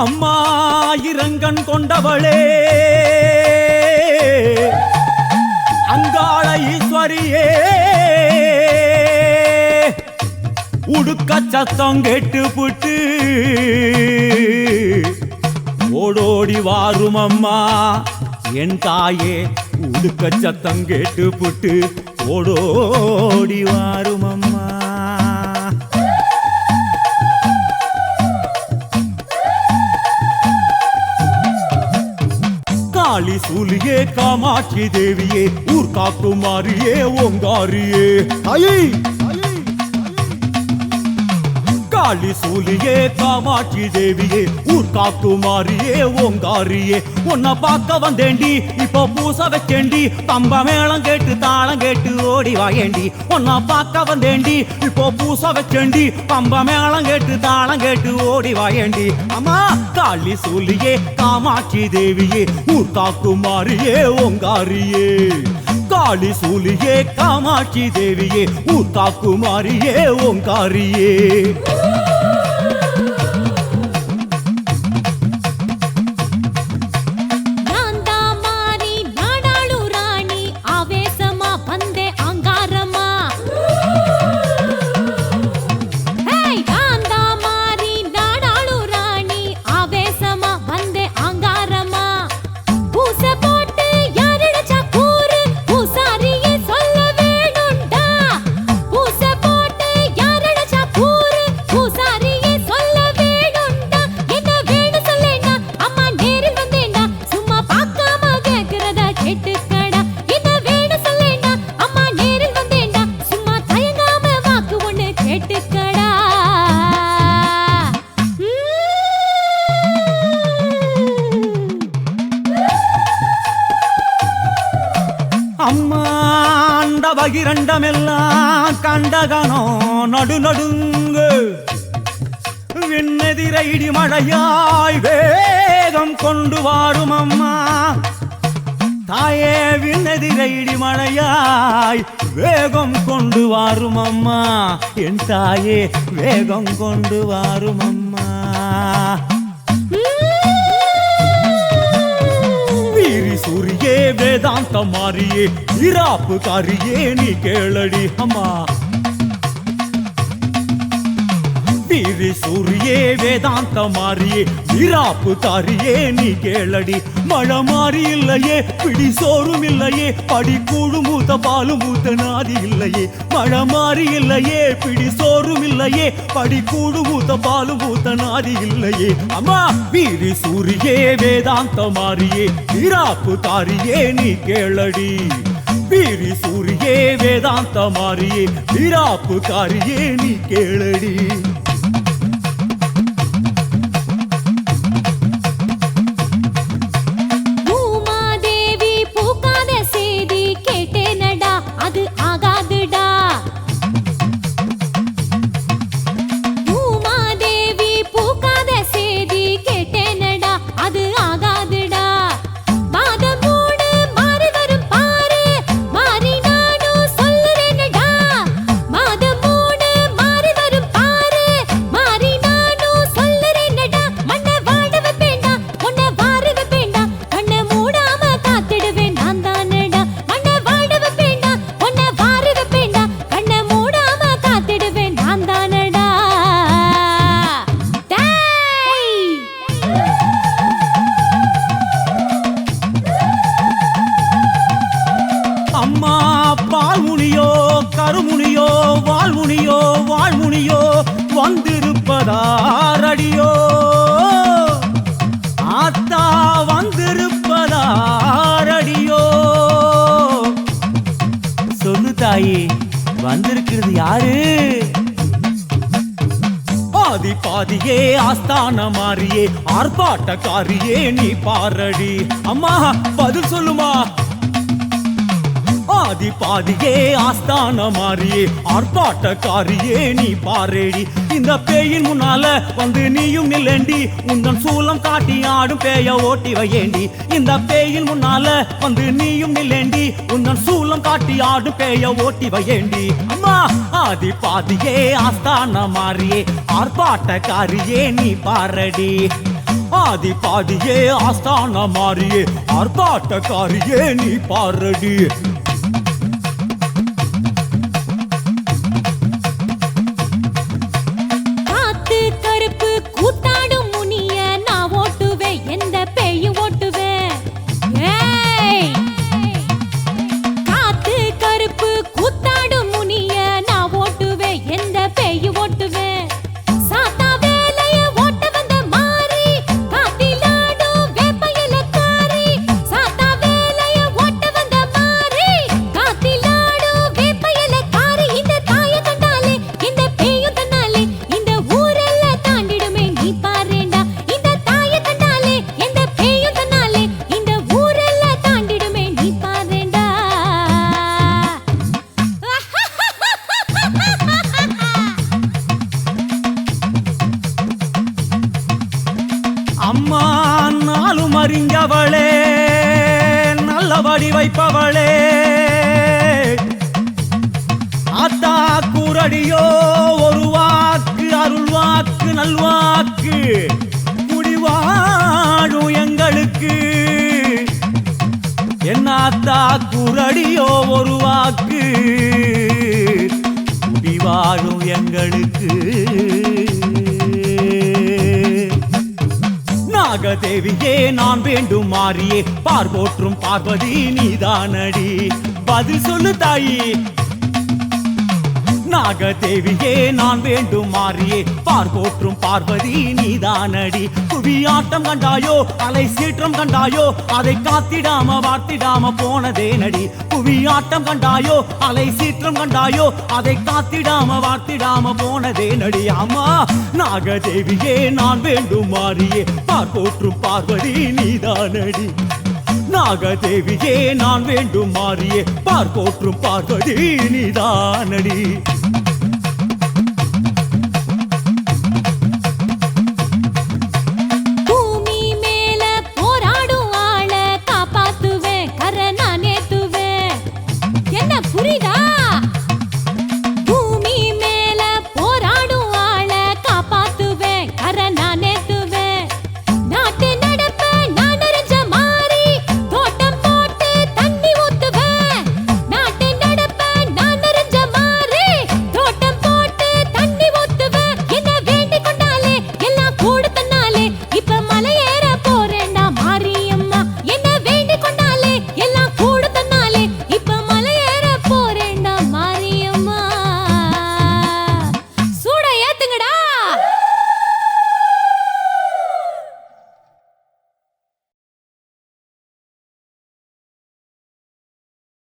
அம்மா இரங்கன் கொண்டவளே. அங்காள ஈஸ்வரியே. உடுக்க சத்தம் கேட்டு புட்டு. ஓடோடி வாரும் அம்மா. என் தாயே உடுக்க சத்தம் கேட்டு புட்டு. ஓடோடி வாரும் அம்மா. சூலியே காமாட்சி தேவியே ஊர் காக்குமாரியே ஓங்காரியே. தாயே காளி சூலியே காமாட்சி தேவியே ஊர் காக்குமாரியே ஓங்காரியே. உன்னை பார்க்க வந்தேண்டி இப்போ பூச வச்சேண்டி தம்ப மேளம் கேட்டு தாளம் கேட்டு ஓடி வாயேண்டி உன்னை பார்க்க வந்தேண்டி இப்போ பூச வச்சேண்டி பம்ப மேளம் கேட்டு தாளம் கேட்டு ஓடி வாயேண்டி அம்மா காளி சூலியே காமாட்சி தேவியே ஊர் காக்குமாரியே ஓங்காரியே. காளி சூலியே காமாட்சி தேவியே ஊர் காக்குமாரியே ஓங்காரியே. ஒண்ணு பகிரண்டமெல்லாம் கண்டகனோ நடு நடுங்கு. விண்ணெதிர இடி மழையாய் வேகம் கொண்டு வாரும் அம்மா தாயே விண்ணெதிர இடி மழையாய் வேகம் கொண்டு வாரும் அம்மா என் தாயே வேகம் கொண்டு வாரும் அம்மா வீரி சூரியே வேதாந்த மாறியே இராப்பு காரியே நீ கேளடி அம்மா. திரு சூரியே வேதாந்த மாறியே விராப்பு காரியே நீ கேளடி மழை மாறி இல்லையே பிடி சோறும் இல்லையே படி கூடு மூத்த பாலு மூத்த நாதி இல்லையே மழை மாறி இல்லையே பிடி சோறும் இல்லையே படி கூடு மூத்த பாலு மூத்த நாதி இல்லையே. அம்மா வீரி சூரியே வேதாந்த மாறியே விராப்பு காரியே நீ கேளடி. வீரி சூரியே வேதாந்த மாறியே விராப்பு காரியே நீ கேளடி. யாரு? பாதி பாதியே ஆஸ்தான மாறியே ஆர்ப்பாட்டக்காரியே நீ பாரடி. அம்மா பதில் சொல்லுமா? பாதி பாதியே ஆஸ்தான மாறியே ஆர்ப்பாட்டக்காரியே நீ பாரேடி. இந்த பேயின் முன்னால வந்து நீயும் நில்லேண்டி. உந்தன் சூலம் காட்டி ஆடும் பேய ஓட்டி வையேண்டி. இந்த பேயின் முன்னால வந்து நீயும் நில்லேண்டி. உந்தன் சூலம் காட்டி ஆடும் பேய ஓட்டி வையேண்டி. அம்மா ஆதி பாதியே ஆஸ்தான மாறியே ஆர்ப்பாட்டக்காரியே நீ பாரடி. ஆதி பாதியே ஆஸ்தான மாறியே ஆர்ப்பாட்டக்காரியே நீ பாரடி. நல்லபடி வைப்பவளே. ஆத்தா கூரடியோ ஒரு வாக்கு அருள் வாக்கு நல்வாக்கு குடிவாழும் எங்களுக்கு. என்னாத்தா கூரடியோ ஒரு வாக்கு. குடிவாழும் எங்களுக்கு. நாகதேவியே நான் வேண்டும் மாறியே. பார் போற்றும் பார்வதி நீதானடி. பதில் சொல்லு தாயி. நாகதேவியே நான் வேண்டும் மாறியே. பார் போற்றும் பார்வதி நீதானடி. புவி ஆட்டம் கண்டாயோ அலை சீற்றம் கண்டாயோ அதை காத்திடாம வார்த்திடாம போனதே நடி புவி ஆட்டம் கண்டாயோ அலை சீற்றம் கண்டாயோ அதை காத்திடாம வார்த்திடாம போனதே நடி அம்மா நாகதேவியே நான் வேண்டும் மாறியே. பார் போற்றும் பார்வதி நீதானடி. நாகதேவியே நான் வேண்டும் மாறியே. பார் போற்றும் பார்வதி நீதானடி. புரியுதா